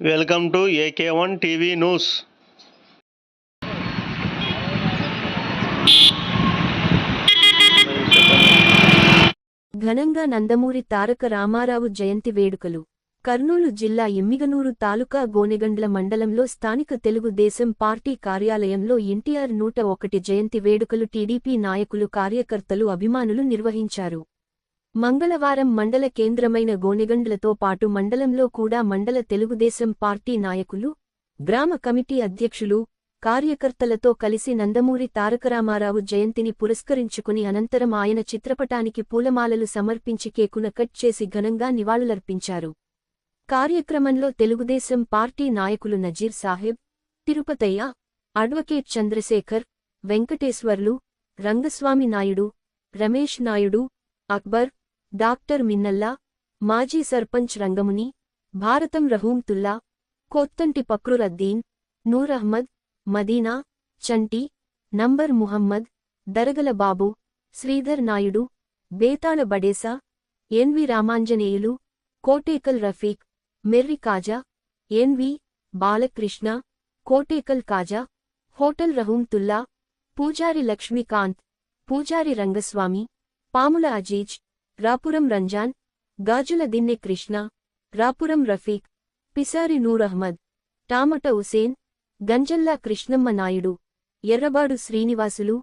Welcome to A K one TV news. ఘనంగా నందమూరి తారక రామారావు జయంతి వేడుకలు. కర్నూలు జిల్లా ఎమ్మిగనూరు తాలూకా గోనెగండ్ల మండలంలో స్థానిక తెలుగుదేశం పార్టీ కార్యాలయంలో ఎన్టీఆర్ నూట ఒకటి జయంతి వేడుకలు టీడీపీ నాయకులు కార్యకర్తలు అభిమానులు నిర్వహించారు. మంగళవారం మండల కేంద్రమైన గోనెగండ్లతో పాటు మండలంలో కూడా మండల తెలుగుదేశం పార్టీ నాయకులు గ్రామ కమిటీ అధ్యక్షులు కార్యకర్తలతో కలిసి నందమూరి తారకరామారావు జయంతిని పురస్కరించుకుని అనంతరం ఆయన చిత్రపటానికి పూలమాలలు సమర్పించి కేకున కట్ చేసి ఘనంగా నివాళులర్పించారు. కార్యక్రమంలో తెలుగుదేశం పార్టీ నాయకులు నజీర్ సాహెబ్ తిరుపతయ్య అడ్వకేట్ చంద్రశేఖర్ వెంకటేశ్వర్లు రంగస్వామి నాయుడు రమేష్ నాయుడు అక్బర్ డాక్టర్ మిన్నల్లా మాజీ sarpanch Rangamuni Bharatham Rahumthulla Kothanti Fakruddin Noor Ahmed Madina Chanti number Muhammad Daragala Babu Sridhar Naidu Betala Badesa N V Ramanjaneyulu Kotekal Rafiq Merri Kaja N V Balakrishna Kotekal Kaja hotel Rahumthulla Pujari Lakshmikanth Pujari Rangaswamy పాముల అజీజ్ రాపురం రంజాన్ గాజుల దిన్నె కృష్ణ రాపురం రఫీక్ పిసారి నూర్ అహ్మద్ టామట హుసేన్ గంజల్లా కృష్ణమ్మ నాయుడు ఎర్రబాడు శ్రీనివాసులు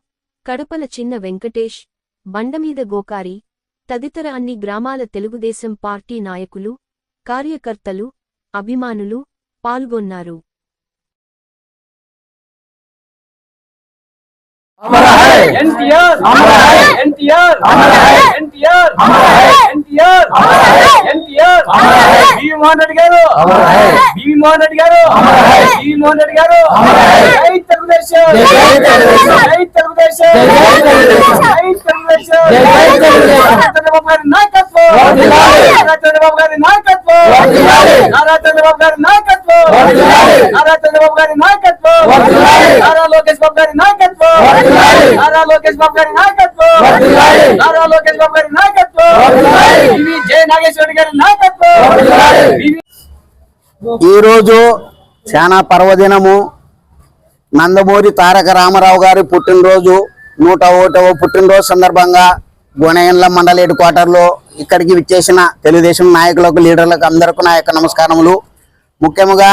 కడపల చిన్న వెంకటేష్ బండమీద గోకారి తదితర అన్ని గ్రామాల Telugu Desam party నాయకులు కార్యకర్తలు అభిమానులు పాల్గొన్నారు. ఎన్టీఆర్ ఎన్టీఆర్ ఎన్టీఆర్ ఎన్టీఆర్ ఎన్టీఆర్ భీమోహన్ రెడ్డి గారు భీమోహన్ రెడ్డి గారు భీమోహన్ రెడ్డి గారు జై తెలుగుదేశం జై తెలుగుదేశం జై చంద్రబాబు గారి నాయకత్వం నారా చంద్రబాబు గారి నాయకత్వం నారా చంద్రబాబు గారి నాయకత్వం నారా చంద్రబాబు గారి నాయకత్వం నారా లోకేష్ బాబు గారి నాయకత్వం నారా లోకేష్ బాబు గారి నాయకత్వం నారా లోకేష్ బాబు గారి నాయకత్వం ఇవి జయ నాగేశ్వరి గారి నాయకత్వం ఇవి ఈరోజు చాలా పర్వదినము. నందమూరి తారక రామారావు గారి పుట్టినరోజు. నూట ఒకటవ పుట్టినరోజు సందర్భంగా గుణయన్ల మండల హెడ్ క్వార్టర్లో ఇక్కడికి విచ్చేసిన తెలుగుదేశం నాయకులకు లీడర్లకు అందరికీ నా యొక్క నమస్కారములు. ముఖ్యంగా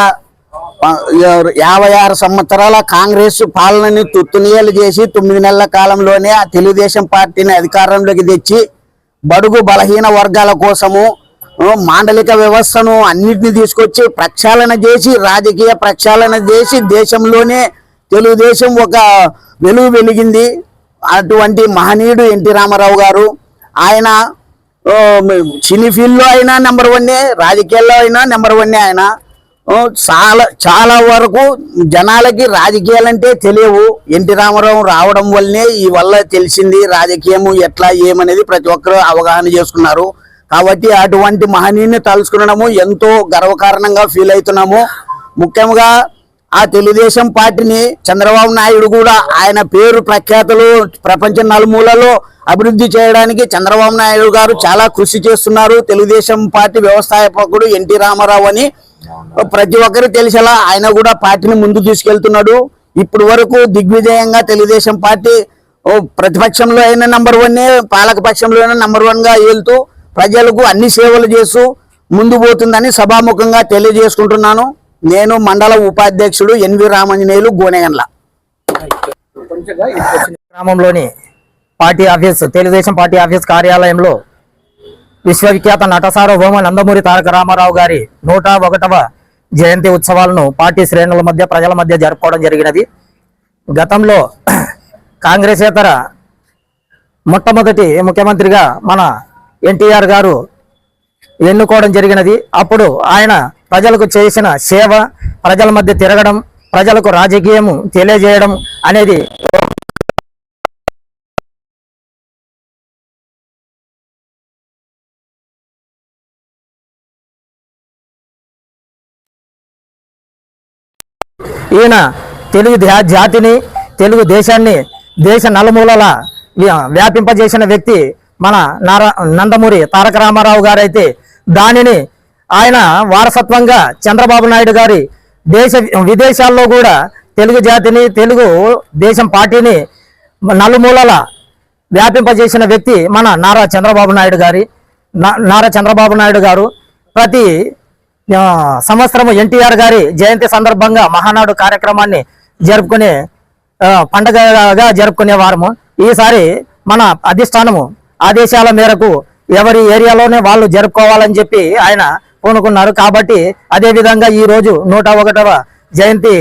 యాభై ఆరు సంవత్సరాల కాంగ్రెస్ పాలనని తుత్తునీయలు చేసి తొమ్మిది నెలల కాలంలోనే ఆ తెలుగుదేశం పార్టీని అధికారంలోకి తెచ్చి బడుగు బలహీన వర్గాల కోసము మాండలిక వ్యవస్థను అన్నిటిని తీసుకొచ్చి ప్రక్షాళన చేసి రాజకీయ ప్రక్షాళన చేసి దేశంలోనే తెలుగుదేశం ఒక వెలుగు వెలిగింది. అటువంటి మహనీయుడు ఎన్టీ రామారావు గారు ఆయన సినీ ఫీల్డ్లో అయినా నెంబర్ వన్నే రాజకీయాల్లో అయినా నెంబర్ వన్నే ఆయన. చాలా చాలా వరకు జనాలకి రాజకీయాలంటే తెలియవు. ఎన్టీ రామారావు రావడం వల్లనే ఈ వల్ల తెలిసింది రాజకీయము ఎట్లా ఏమనేది ప్రతి ఒక్కరు అవగాహన చేసుకున్నారు. కాబట్టి అటువంటి మహనీయుని తలుచుకునడము ఎంతో గర్వకారణంగా ఫీల్ అవుతున్నాము. ముఖ్యంగా ఆ తెలుగుదేశం పార్టీని చంద్రబాబు నాయుడు కూడా ఆయన పేరు ప్రఖ్యాతలు ప్రపంచ నలుమూలలో అభివృద్ధి చేయడానికి చంద్రబాబు నాయుడు గారు చాలా కృషి చేస్తున్నారు. తెలుగుదేశం పార్టీ వ్యవస్థాపకుడు ఎన్టీ రామారావు అని ప్రతి ఒక్కరు తెలిసేలా ఆయన కూడా పార్టీని ముందు తీసుకెళ్తున్నాడు. ఇప్పటి వరకు దిగ్విజయంగా తెలుగుదేశం పార్టీ ప్రతిపక్షంలో అయినా నంబర్ వన్ పాలక పక్షంలో అయినా నంబర్ వన్గా వెళ్తూ ప్రజలకు అన్ని సేవలు చేస్తూ ముందు పోతుందని సభాముఖంగా తెలియజేసుకుంటున్నాను. నేను మండల ఉపాధ్యక్షుడు ఎన్వి రామంజనేయులు గోనెగండ్ల. గ్రామంలోని party office Telugudesam party office కార్యాలయంలో విశ్వవిఖ్యాత నటసార్వభౌమ నందమూరి తారక రామారావు గారి నూట ఒకటవ జయంతి ఉత్సవాలను పార్టీ శ్రేణుల మధ్య ప్రజల మధ్య జరుపుకోవడం జరిగినది. గతంలో కాంగ్రెసేతర మొట్టమొదటి ముఖ్యమంత్రిగా మన ఎన్టీఆర్ గారు ఎన్నుకోవడం జరిగినది. అప్పుడు ఆయన ప్రజలకు చేసిన సేవ ప్రజల మధ్య తిరగడం ప్రజలకు రాజకీయము తెలియజేయడం అనేది ఈయన తెలుగు జాతిని తెలుగు దేశాన్ని దేశ నలుమూలల వ్యాపింపజేసిన వ్యక్తి మన నారా నందమూరి తారక రామారావు గారైతే దానిని ఆయన వారసత్వంగా చంద్రబాబు నాయుడు గారి దేశ విదేశాల్లో కూడా తెలుగు జాతిని తెలుగు దేశం పార్టీని నలుమూలల వ్యాపింపజేసిన వ్యక్తి మన నారా చంద్రబాబు నాయుడు గారి నా- నారా చంద్రబాబు నాయుడు గారు. ప్రతి సంవత్సరం ఎన్టీఆర్ గారి జయంతి సందర్భంగా మహానాడు కార్యక్రమాన్ని జరుపుకునే పండగగా జరుపుకునే వారము. ఈసారి మన అధిష్టానము ఆదేశాల మేరకు ఎవరి ఏరియాలోనే వాళ్ళు జరుపుకోవాలని చెప్పి ఆయన పూనుకున్నారు. కాబట్టి అదే విధంగా ఈ రోజు నూట ఒకటవ జయంతి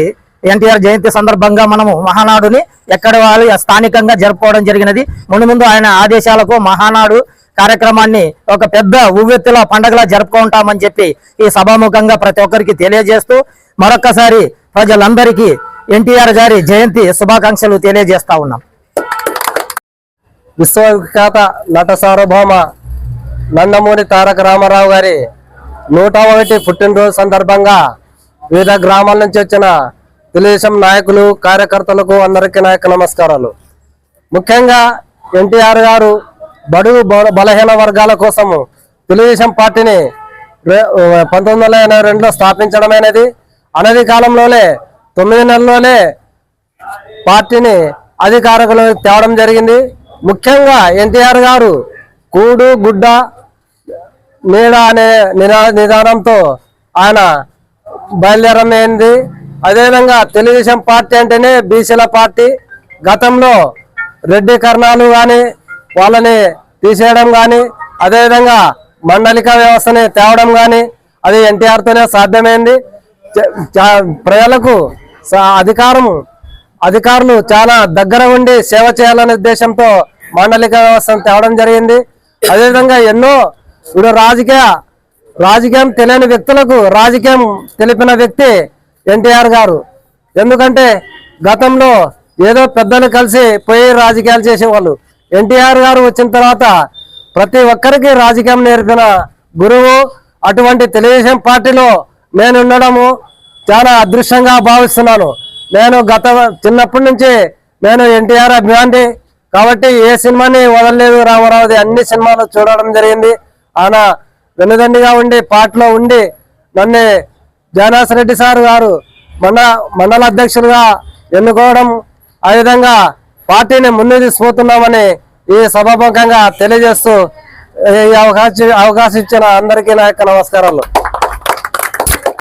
ఎన్టీఆర్ జయంతి సందర్భంగా మనము మహానాడుని ఎక్కడ వాళ్ళు స్థానికంగా జరుపుకోవడం జరిగినది. ముందు ముందు ఆయన ఆదేశాలకు మహానాడు కార్యక్రమాన్ని ఒక పెద్ద ఉవ్వెత్తుల పండగలా జరుపుకుంటామని చెప్పి ఈ సభాముఖంగా ప్రతి ఒక్కరికి తెలియజేస్తూ మరొక్కసారి ప్రజలందరికీ ఎన్టీఆర్ గారి జయంతి శుభాకాంక్షలు తెలియజేస్తా ఉన్నాం. విశ్వవిఖ్యాత నట సార్వభౌమ నందమూరి తారక రామారావు గారి నూట ఒకటి పుట్టినరోజు సందర్భంగా వివిధ గ్రామాల నుంచి వచ్చిన తెలుగుదేశం నాయకులు కార్యకర్తలకు అందరికీ నాయక నమస్కారాలు. ముఖ్యంగా ఎన్టీఆర్ గారు బడుగు బల- బలహీన వర్గాల కోసము తెలుగుదేశం పార్టీని పంతొమ్మిది వందల ఎనభై రెండులో స్థాపించడమైనది అనది కాలంలోనే తొమ్మిది నెలల్లోనే పార్టీని అధికారంలో తేవడం జరిగింది. ముఖ్యంగా ఎన్టీఆర్ గారు కూడు గుడ్డ నీడ అనే నినా నిదానంతో ఆయన బయలుదేరమైంది. అదేవిధంగా తెలుగుదేశం పార్టీ అంటేనే బీసీల పార్టీ. గతంలో రెడ్డి కర్ణాలు కానీ వాళ్ళని తీసేయడం కానీ అదేవిధంగా మండలిక వ్యవస్థని తేవడం కానీ అది ఎన్టీఆర్తోనే సాధ్యమైంది. చ- చ- ప్రజలకు స- అధికారం అధికారులు చాలా దగ్గర ఉండి సేవ చేయాలనే ఉద్దేశంతో మండలిక వ్యవస్థను తేవడం జరిగింది. అదేవిధంగా ఎన్నో ఇప్పుడు రాజకీయ రాజకీయం తెలియని వ్యక్తులకు రాజకీయం తెలిపిన వ్యక్తి ఎన్టీఆర్ గారు. ఎందుకంటే గతంలో ఏదో పెద్దలు కలిసి పోయి రాజకీయాలు చేసేవాళ్ళు. ఎన్టీఆర్ గారు వచ్చిన తర్వాత ప్రతి ఒక్కరికి రాజకీయం నేర్పిన గురువు అటువంటి తెలుగుదేశం పార్టీలో నేను ఉండడము చాలా అదృష్టంగా భావిస్తున్నాను. నేను గత చిన్నప్పటి నుంచి నేను ఎన్టీఆర్ అభిమాని కాబట్టి ఏ సినిమాని వదలలేదు రామారావుది. అన్ని సినిమాలు చూడడం జరిగింది. ఆయన వెనుదండిగా ఉండి పార్టీలో ఉండి నన్ను జానాస్ రెడ్డి సార్ గారు మండ మండల అధ్యక్షులుగా ఎన్నుకోవడం ఆ విధంగా పార్టీని ముందు తీసుకుపోతున్నామని ఈ సభాముఖంగా తెలియజేస్తూ ఈ అవకాశం అవకాశం ఇచ్చిన అందరికీ నా యొక్క నమస్కారాలు.